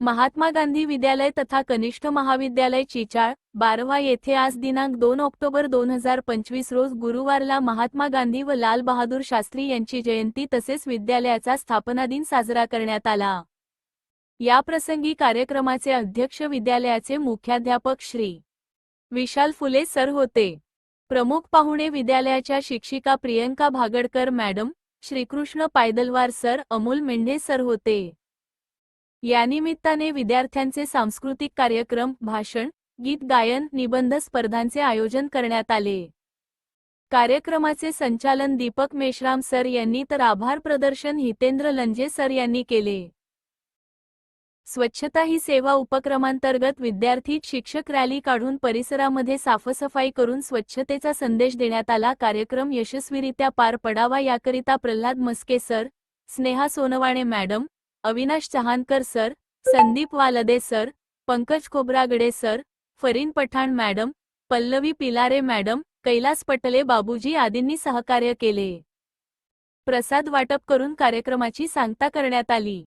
महात्मा गांधी विद्यालय तथा कनिष्ठ महाविद्यालय चिचाळ बारवा येथे आज दिनांक दोन ऑक्टोबर दोन हजार पंचवीस रोज गुरुवारला महात्मा गांधी व लाल बहादूर शास्त्री यांची जयंती तसेच विद्यालयाचा स्थापना दिन साजरा करण्यात आला. याप्रसंगी कार्यक्रमाचे अध्यक्ष विद्यालयाचे मुख्याध्यापक श्री. विशाल फुले सर होते. प्रमुख पाहुणे विद्यालयाच्या शिक्षिका Priyanka Bhagadkar madam Shrikrishna Paydalwar sir Amol Mendhe sir होते. यानिमित्ताने विद्यार्थ्यांचे सांस्कृतिक कार्यक्रम भाषण गीत गायन निबंध स्पर्धांचे आयोजन करण्यात आले. कार्यक्रमाचे संचालन दीपक मेश्राम सर यांनी तर आभार प्रदर्शन हितेंद्र लंजे सर यांनी केले. स्वच्छता ही सेवा उपक्रमांतर्गत विद्यार्थी शिक्षक रॅली काढून परिसरामध्ये साफसफाई करून स्वच्छतेचा संदेश देण्यात आला. कार्यक्रम यशस्वीरित्या पार पडावा याकरिता Pralhad Maske sir Sneha Sonwane madam Avinash Chahankar sir Sandeep Walde sir Pankaj Khobragade sir Farin Pathan madam Pallavi Pilare madam Kailas Patle बाबूजी आदींनी सहकार्य केले. प्रसाद वाटप करून कार्यक्रमाची सांगता करण्यात आली.